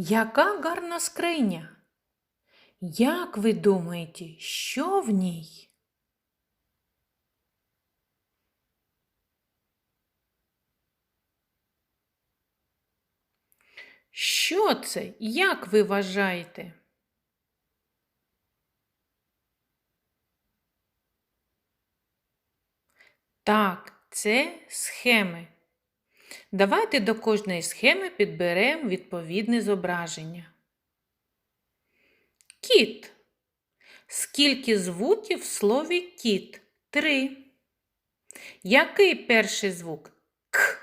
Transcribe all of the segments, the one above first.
Яка гарна скриня? Як ви думаєте, що в ній? Що це? Як ви вважаєте? Так, це схеми. Давайте до кожної схеми підберемо відповідне зображення. Кіт. Скільки звуків в слові кіт? Три. Який перший звук? К.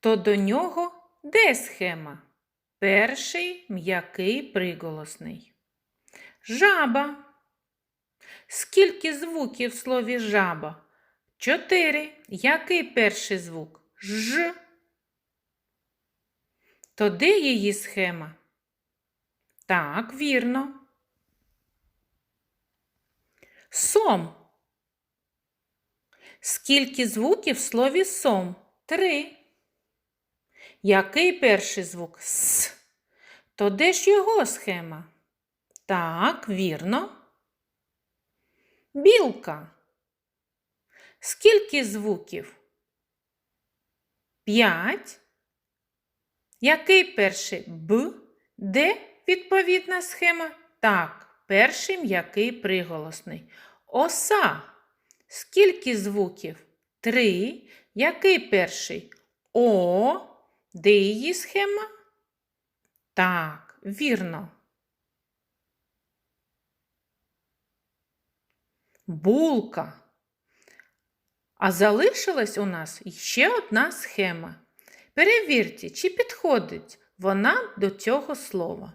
То до нього де схема? Перший м'який приголосний. Жаба. Скільки звуків в слові жаба? Чотири. Який перший звук? Ж. То де її схема? Так, вірно. Сом. Скільки звуків в слові сом? Три. Який перший звук? С. То де ж його схема? Так, вірно. Білка. Скільки звуків? П'ять. Який перший Б? Де відповідна схема? Так, перший м'який приголосний. Оса. Скільки звуків? Три. Який перший? О. Де її схема? Так, вірно. Булка. А залишилась у нас ще одна схема. Перевірте, чи підходить вона до цього слова.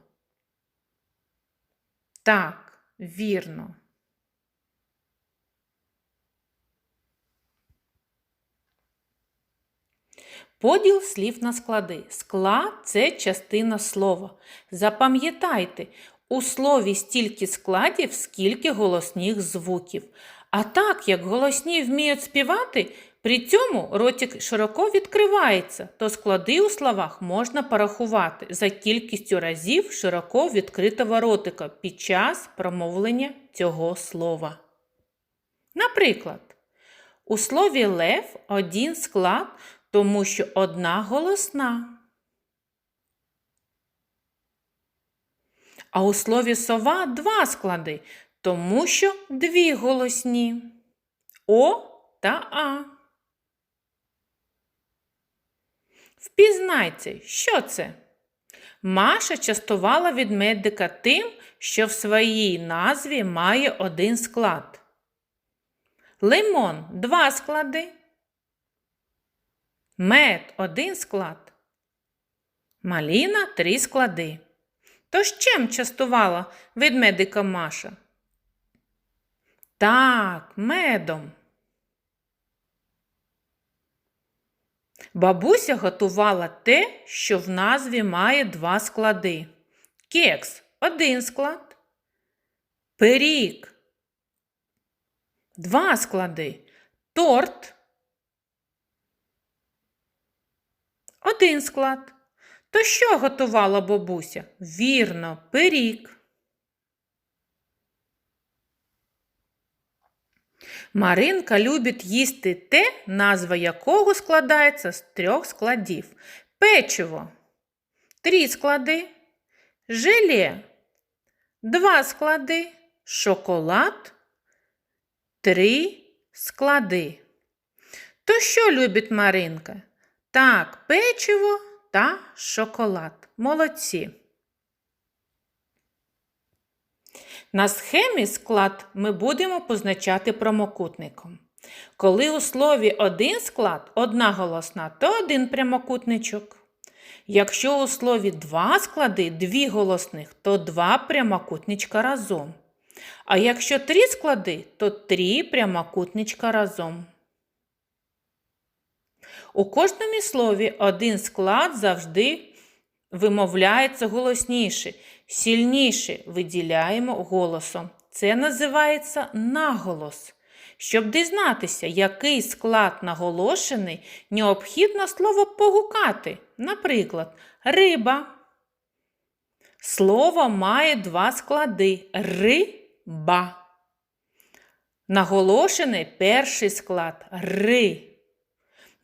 Так, вірно. Поділ слів на склади. Склад це частина слова. Запам'ятайте, у слові стільки складів, скільки голосних звуків. А так як голосні вміють співати, при цьому ротик широко відкривається, то склади у словах можна порахувати за кількістю разів широко відкритого ротика під час промовлення цього слова. Наприклад, у слові лев один склад, тому що одна голосна. А у слові сова два склади, тому що дві голосні О та А. Впізнайте, що це? Маша частувала ведмедика тим, що в своїй назві має один склад. Лимон два склади. Мед один склад. Маліна три склади. Тож чим частувала ведмедика Маша? Так, медом. Бабуся готувала те, що в назві має два склади. Кекс один склад. Пиріг. Два склади. Торт. Один склад. То що готувала бабуся? Вірно, пиріг. Маринка любить їсти те, назва якого складається з трьох складів. Печиво. Три склади. Желе. Два склади. Шоколад. Три склади. То що любить Маринка? Так, печиво та шоколад. Молодці. На схемі склад ми будемо позначати прямокутником. Коли у слові один склад одна голосна, то один прямокутничок. Якщо у слові два склади дві голосних, то два прямокутничка разом. А якщо три склади, то три прямокутничка разом. У кожному слові один склад завжди вимовляється голосніше, сильніше виділяємо голосом. Це називається наголос. Щоб дізнатися, який склад наголошений, необхідно слово погукати. Наприклад, риба. Слово має два склади ри-ба. Наголошений перший склад ри.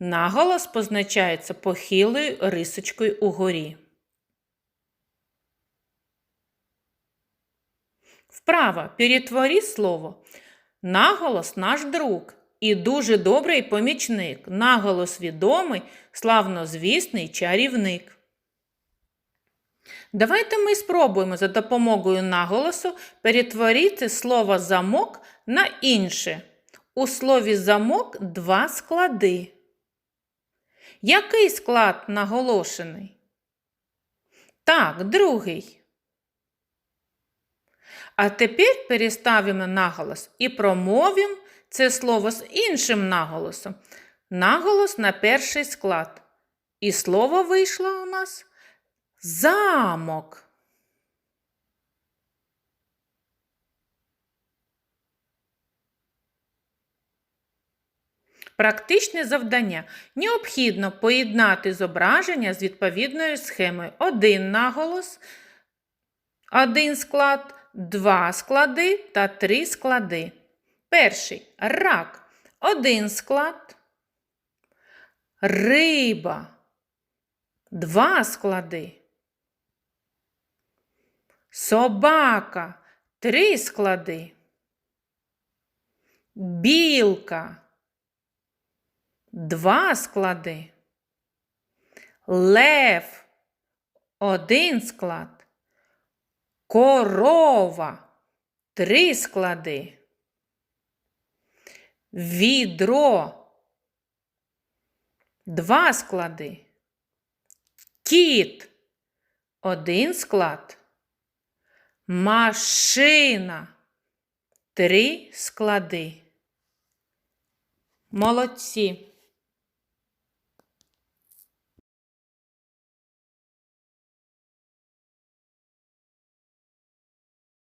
Наголос позначається похилою рисочкою угорі. Вправо перетвори слово. Наголос наш друг і дуже добрий помічник. Наголос відомий, славнозвісний чарівник. Давайте ми спробуємо за допомогою наголосу перетворити слово замок на інше. У слові замок два склади. Який склад наголошений? Так, другий. А тепер переставимо наголос і промовимо це слово з іншим наголосом. Наголос на перший склад. І слово вийшло у нас замок. Практичне завдання. Необхідно поєднати зображення з відповідною схемою. Один наголос, один склад, два склади та три склади. Перший рак. Один склад. Риба. Два склади. Собака. Три склади. Білка. Два склади. Лев. Один склад. Корова. Три склади. Відро. Два склади. Кіт. Один склад. Машина. Три склади. Молодці.